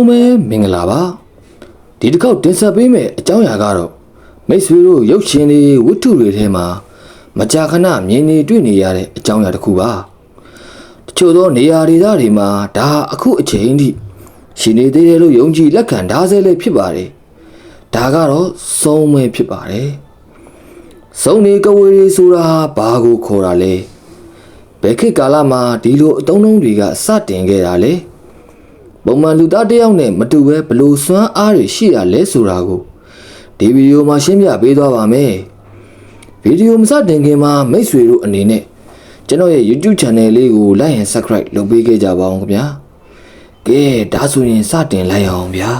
လုံးပဲမင်္ဂလာပါဒီတစ်ခေါက်တင်ဆက်ပေးမယ့်အကြောင်းအရာကတော့မိတ်ဆွေတို့ရုပ်ရှင်တွေဝတ္ထုတွေထဲမှာမကြာခဏမြင်နေတွေ့နေရတဲ့အကြောင်းအရာတစ်ခုပါတချို့သောနေရာဒေသတွေမှာဒါအခုအချိန်ထိရှင်နေသေးတယ်လို့ယုံကြည်လက်ခံထားဆဲလည်းဖြစ်ပါတယ်ဒါကတော့စုံးမဲဖြစ်ပါတယ်စုံနေကဝေရီဆိုတာဘာကိုခေါ်တာလဲဘယ်ခေတ်ကာလမှာဒီလိုအတုံးတုံးတွေကစတင်ခဲ့တာလဲ ပုံမှန်လူသားတစ်ယောက်နဲ့မတူပဲဘလို့စွမ်းအားတွေရှိရလဲဆိုတာကိုဒီဗီဒီယိုမှာရှင်းပြပေးသွားပါမယ်ဗီဒီယိုမစတင်ခင်မှာမိတ်ဆွေတို့အနေနဲ့ကျွန်တော်ရဲ့ YouTube Channel လေးကို Like and Subscribe လုပ်ပေးခဲ့ကြပါအောင်ခင်ဗျာကဲဒါဆိုရင်စတင်လိုက်အောင်ဗျာ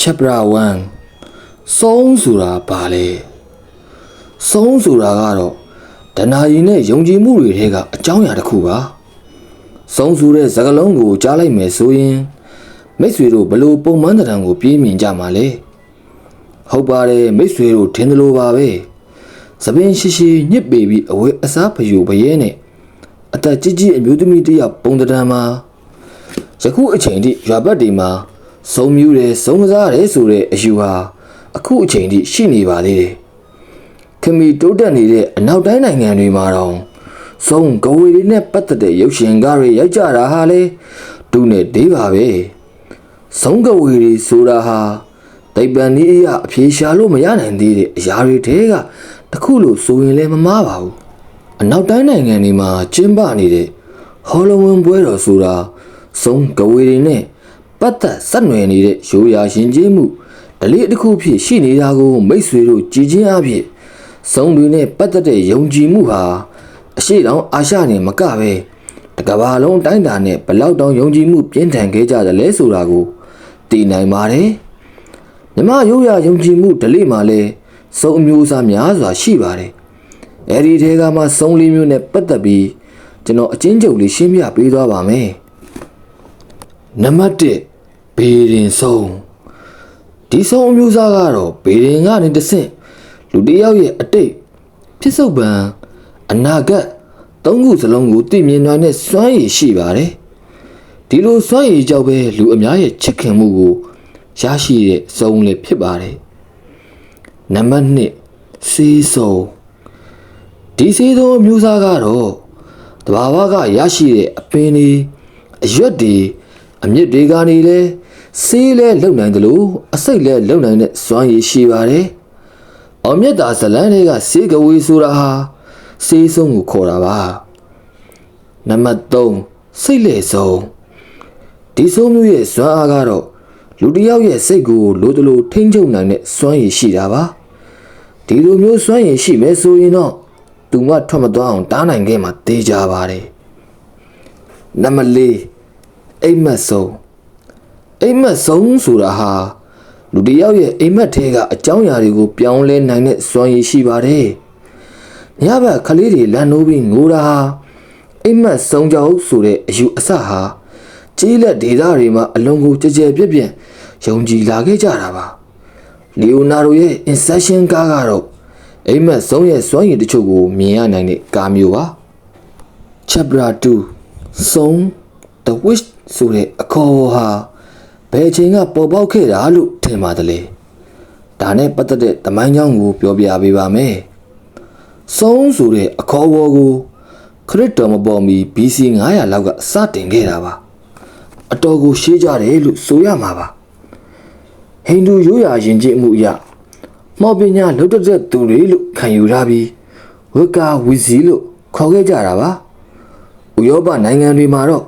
Chapter 1စုံးဆိုတာဘာလဲစုံးဆိုတာကတော့ဒနာယီနဲ့ယုံကြည်မှုတွေထဲကအကြောင်းအရာတစ်ခုပါ ဆုံးဆူတဲ့စကလုံးကိုကြားလိုက်မယ်ဆိုရင်မိတ်ဆွေတို့ဘလို့ပုံမှန်တံကိုပြေးမြင်ကြမှာလဲဟုတ်ပါတယ်မိတ်ဆွေတို့ထင်တယ်လို့ပါပဲသပင်ရှိရှိညစ်ပေပြီးအဝဲအစားဖယူပရဲနဲ့အသက်ကြီးကြီးအမျိုးသမီးတစ်ယောက်ပုံတံမှာယခုအချိန်ထိရွာဘက်တွေမှာစုံမြူးတယ်စုံကစားတယ်ဆိုတဲ့အယူဟာအခုအချိန်ထိရှိနေပါသေးတယ်ခမီတိုးတက်နေတဲ့အနောက်တိုင်းနိုင်ငံတွေမှာတော့ ဆုံးကဝေတွေနဲ့ပတ်သက်တဲ့ရုပ်ရှင်ကားတွေရိုက်ကြတာဟာလေတူနဲ့ဒေးပါပဲဆုံးကဝေတွေဆိုတာဟာတိုင်ပန်နည်းအရာအဖြေရှာလို့မရနိုင်သေးတဲ့အရာတွေတဲကတခုလို့ဆိုရင်လည်းမမားပါဘူးအနောက်တိုင်းနိုင်ငံတွေမှာကျင်းပနေတဲ့ဟောလဝင်းပွဲတော်ဆိုတာဆုံးကဝေတွေနဲ့ပတ်သက်ဆက်နွယ်နေတဲ့ရိုးရာရှင်ကျေးမှုဓလေ့တစ်ခုဖြစ်ရှိနေတာကိုမိတ်ဆွေတို့ကြည်ချင်းအဖြစ်ဆုံးတွေနဲ့ပတ်သက်တဲ့ယုံကြည်မှုဟာ အရှိတောင်အာရှနေမကပဲတကဘာလုံးအတိုင်းတာနဲ့ဘလောက်တောင်ယုံကြည်မှုပြင်းထန်ခဲ့ကြတယ်လဲဆိုတာကိုသိနိုင်ပါတယ်မြမရိုးရာယုံကြည်မှုဓလေ့မှာလဲစုံအမျိုးအစားများစွာရှိပါတယ်အဲ့ဒီထဲကမှစုံလေးမျိုးနဲ့ပတ်သက်ပြီးကျွန်တော်အချင်းချုပ်လေးရှင်းပြပေးသွားပါမယ်နံပါတ်1ဘေးရင်ဆုံးဒီဆုံးအမျိုးအစားကတော့ဘေးရင်ကနေတဆင့်လူတစ်ယောက်ရဲ့အတိတ်ဖြစ်စုပ်ပံ အနာဂတ်သုံးခုစလုံးကိုသိမြင်နိုင်တဲ့စွမ်းရည်ရှိပါတယ်ဒီလိုစွမ်းရည်ကြောင့်ပဲလူအများရဲ့ချစ်ခင်မှုကိုရရှိတဲ့စုံလည်းဖြစ်ပါတယ်နံပါတ်1စေးစုံဒီစေးစုံအမျိုးသားကတော့တဘာဝကရရှိတဲ့အပင်တွေအရွက်တွေအမြစ်တွေကနေလဲစေးလဲလုံနိုင်တယ်လို့အစိတ်လဲလုံနိုင်တဲ့စွမ်းရည်ရှိပါတယ်အောင်မြတ်တာဇလန်းတွေကစေးကဝေးဆိုတာဟာ စေးဆုံးကိုခေါ်တာပါနံပါတ်3စိတ်လေဆုံးဒီဆုံးမျိုးရဲ့စွမ်းအားကတော့လူတစ်ယောက်ရဲ့စိတ်ကိုလိုတလိုထိမ့်ချုပ်နိုင်တဲ့စွမ်းရည်ရှိတာပါဒီလိုမျိုးစွမ်းရည်ရှိမယ်ဆိုရင်တော့သူမထွက်မသွားအောင်တားနိုင်ခဲ့မှာတေးကြပါတယ်နံပါတ်4အိမ်မက်ဆုံးအိမ်မက်ဆုံးဆိုတာဟာလူတစ်ယောက်ရဲ့အိမ်မက်ထဲကအကြောင်းအရာတွေကိုပြောင်းလဲနိုင်တဲ့စွမ်းရည်ရှိပါတယ် ညဘက်ခလေးတွေလန်နိုးပြီးငိုတာဟာအိမ်မက်ဆုံးကြောက်ဆိုတဲ့အယူအဆဟာကြီးလက်ဒေတာတွေမှာအလွန်ကိုကြကြပြက်ပြက်ယုံကြည်လာခဲ့ကြတာပါလီယိုနာဒိုရဲ့ Inception ကားကတော့အိမ်မက်ဆုံးရဲ့စွမ်းရည်တချို့ကိုမြင်ရနိုင်တဲ့ကားမျိုးပါ Chapter 2ဆုံး The Wish ဆိုတဲ့အခေါ်အဝေါ်ဟာဘယ်အချိန်ကပေါ်ပေါက်ခဲ့တာလို့ထင်ပါတယ်လေဒါနဲ့ပတ်သက်တဲ့သမိုင်းကြောင်းကိုပြောပြပေးပါမယ် ဆုံးဆိုတဲ့အခေါ်အဝေါ်ကိုခရစ်တော်မပေါ်မီ BC 900လောက်ကစတင်ခဲ့တာပါအတော်ကိုရှေးကြတယ်လို့ဆိုရမှာပါဟိန္ဒူရိုးရာယဉ်ကျေးမှုအရမော်ပညာလုတ်တက်တဲ့သူတွေလို့ခံယူထားပြီးဝက္ကာဝီစီလို့ခေါ်ခဲ့ကြတာပါဥရောပနိုင်ငံတွေမှာတော့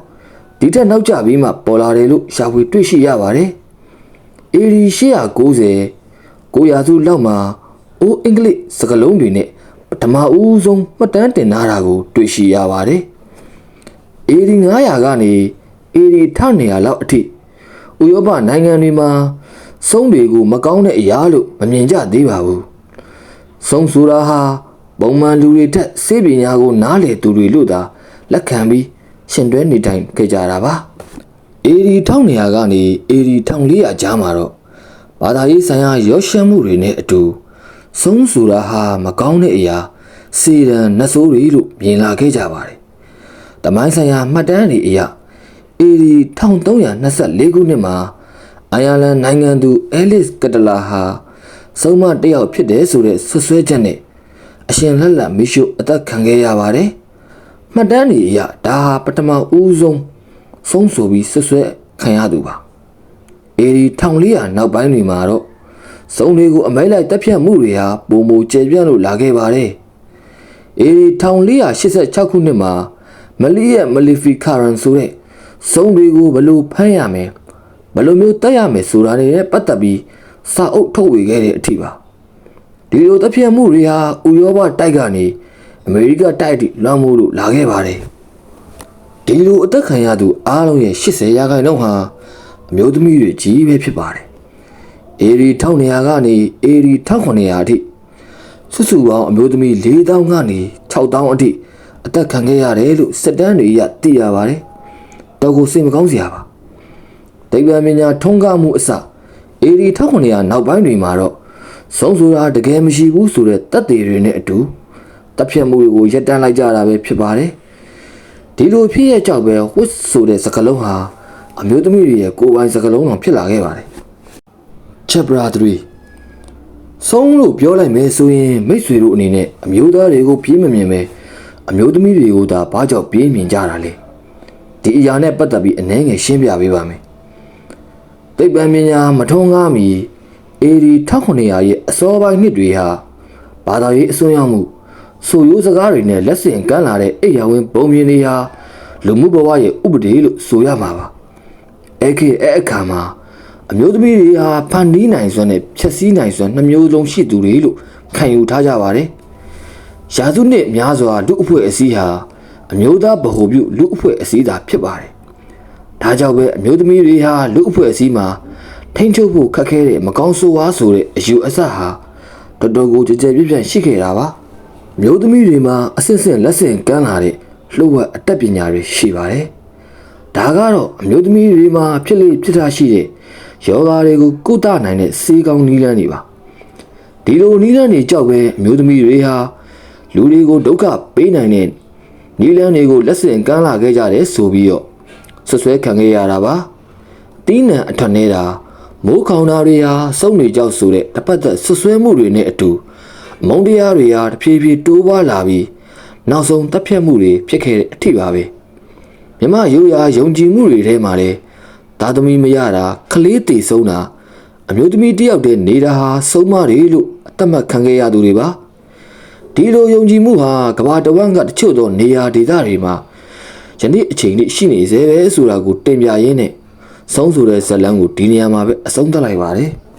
ဒီထက်နောက်ကျပြီးမှပေါ်လာတယ်လို့ရှာဖွေတွေ့ရှိရပါတယ်အေရီ890 900စုလောက်မှာအိုးအင်္ဂလိပ်စကားလုံးတွေနဲ့ ပထမဦးဆုံးမှတ်တမ်းတင်ထားတာကို တွေ့ရှိရပါတယ်အေရီ900ကနေအေရီ1200လောက်အထိဥရောပနိုင်ငံတွေမှာဆုံးတွေကိုမကောင်းတဲ့အရာလို့မမြင်ကြသေးပါဘူးဆုံးဆိုတာဟာပုံမှန်လူတွေထက်စေပညာကို နားလေသူတွေလို့သာလက်ခံပြီးရှင်တွဲနေထိုင်ခဲ့ကြတာပါအေရီ1200ကနေအေရီ1400ကြားမှာတော့ဘာသာရေးဆိုင်ရာရောရှမ်းမှုတွေနဲ့အတူ ဆုံးဆိုတာဟာမကောင်းတဲ့အရာစေရန်နတ်ဆိုးတွေလို့မြင်လာခဲ့ကြပါတယ်။တမိုင်းဆိုင်ရာမှတ်တမ်းတွေအရ AD 1324ခုနှစ်မှာအိုင်ယာလန်နိုင်ငံသူအဲလစ်ကတလာဟာဆုံးမတစ်ယောက်ဖြစ်တယ်ဆိုတဲ့ဆွဆွဲချက်နဲ့အရှင်လက်လက်မီရှုအသက်ခံခဲ့ရပါတယ်။မှတ်တမ်းတွေအရဒါဟာပထမဦးဆုံးဆုံးဆိုပြီးဆွဆွဲခံရသူပါ။ AD 1400နောက်ပိုင်းတွေမှာတော့ စုံတွေကိုအမိုက်လိုက်တက်ဖြတ်မှုတွေဟာပုံမူကျေပြန့်လို့လာခဲ့ပါတယ်။ AD 1486ခုနှစ်မှာမလီရဲ့မလီဖီကာရန်ဆိုတဲ့စုံတွေကိုဘယ်လို့ဖမ်းရမယ်ဘယ်လိုမျိုးတက်ရမယ်ဆိုတာတွေနဲ့ပတ်သက်ပြီးစာအုပ်ထုတ်ဝေခဲ့တဲ့အထိပါဒီလိုတက်ဖြတ်မှုတွေဟာဥရောပတိုက်ကနေအမေရိကတိုက်အထိလွှမ်းမိုးလို့လာခဲ့ပါတယ်ဒီလိုအသက်ခံရသူအားလုံးရဲ့80ရာခိုင်နှုန်းဟာအမျိုးသမီးတွေကြီးပဲဖြစ်ပါတယ် အေရီ1200ကနေအေရီ1900အထိစုစုပေါင်းအမျိုးသမီး4000ကနေ6000အထိအသက်ခံခဲ့ရတယ်လို့စစ်တမ်းတွေအရသိရပါတယ်တော်ကိုစိတ်မကောင်းစရာပါဒိဗ္ဗံပညာထုံးကားမှုအစအေရီ1900နောက်ပိုင်းတွေမှာတော့ဆုံးဆိုတာတကယ်မရှိဘူးဆိုတဲ့တပ်တွေတွေနဲ့အတူတပ်ဖြတ်မှုတွေကိုရပ်တန့်လိုက်ကြတာပဲဖြစ်ပါတယ်ဒီလိုဖြစ်ရကြောက်ပဲဝစ်ဆိုတဲ့စကားလုံးဟာအမျိုးသမီးတွေရဲ့ကိုယ်ပိုင်စကားလုံးတော်ဖြစ်လာခဲ့ပါတယ် Chapter 3ဆုံးလို့ပြောလိုက်မယ်ဆိုရင်မိတ်ဆွေတို့အနေနဲ့အမျိုးသားတွေကိုပြေးမမြင်ပဲအမျိုးသမီးတွေကိုသာဘာကြောင့်ပြေးမြင်ကြတာလဲဒီအရာနဲ့ပတ်သက်ပြီးအနည်းငယ်ရှင်းပြပေးပါမယ်သိပ္ပံပညာမထုံးကားမီအေဒီ1900ရဲ့အစောပိုင်းနှစ်တွေဟာဘာသာရေးအစွန်းရောက်မှုဆိုရိုးစကားတွေနဲ့လက်ဆင့်ကမ်းလာတဲ့အိယာဝင်ပုံမြင်တွေဟာလူမှုဘဝရဲ့ဥပဒေလို့ဆိုရမှာပါအဲ့ခေအဲ့အခါမှာ အမျိုးသမီးတွေဟာဖန်တီးနိုင်စွမ်းနဲ့ဖြည့်ဆည်းနိုင်စွမ်းနှမျိုးလုံးရှိသူတွေလို့ခံယူထားကြပါတယ်ရာစုနှစ်များစွာလူအဖွဲ့အစည်းဟာအမျိုးသားဗဟိုပြုလူအဖွဲ့အစည်းသာဖြစ်ပါတယ်။ဒါကြောင့်ပဲအမျိုးသမီးတွေဟာလူအဖွဲ့အစည်းမှာထိန်းချုပ်ဖို့ခက်ခဲတဲ့မကောင်းဆိုးဝါးဆိုတဲ့အယူအဆဟာတော်တော်ကိုကြကြပြည့်ပြည့်ရှိခဲ့တာပါ။အမျိုးသမီးတွေမှာအစစ်စစ်လက်ဆင့်ကမ်းလာတဲ့လှုပ်ဝက်အတတ်ပညာတွေရှိပါတယ်။ဒါကတော့အမျိုးသမီးတွေမှာဖြစ်လေဖြစ်တာရှိတဲ့ ယောဂါတွေကိုကုသနိုင်တဲ့စေကောင်းနည်းလမ်းတွေပါ။ဒီလိုနည်းလမ်းတွေကြောက်ပဲအမျိုးသမီးတွေဟာလူတွေကိုဒုက္ခပေးနိုင်တဲ့နီလန်းတွေကိုလက်ဆင့်ကမ်းလာခဲ့ကြတယ်ဆိုပြီးတော့ဆွဆွဲခံခဲ့ရတာပါတီးနံအထွတ်နေတာမိုးခေါင်တာတွေဟာစုံနေကြောက်ဆိုတဲ့တစ်ပတ်သက်ဆွဆွဲမှုတွေနဲ့အတူမုံတရားတွေဟာတဖြည်းဖြည်းတိုးပွားလာပြီးနောက်ဆုံးတပ်ဖြတ်မှုတွေဖြစ်ခဲ့တဲ့အထိပါပဲမြမရိုးရာယုံကြည်မှုတွေထဲမှာလည်း သားသမီးမရတာကလေးတည်ဆုံးတာအမျိုးသမီးတယောက်တည်းနေတာဟာဆုံးမတွေလို့အသက်မှတ်ခံခဲ့ရသူတွေပါဒီလိုယုံကြည်မှုဟာကဘာတဝန်းကတချို့သောနေရာဒေသတွေမှာယနေ့အချိန်လေးရှိနေသေးပဲဆိုတာကိုတင်ပြရင်းနဲ့ဆုံးဆိုတဲ့ဇက်လန်းကိုဒီနေရာမှာပဲအဆုံးသတ်လိုက်ပါတယ်။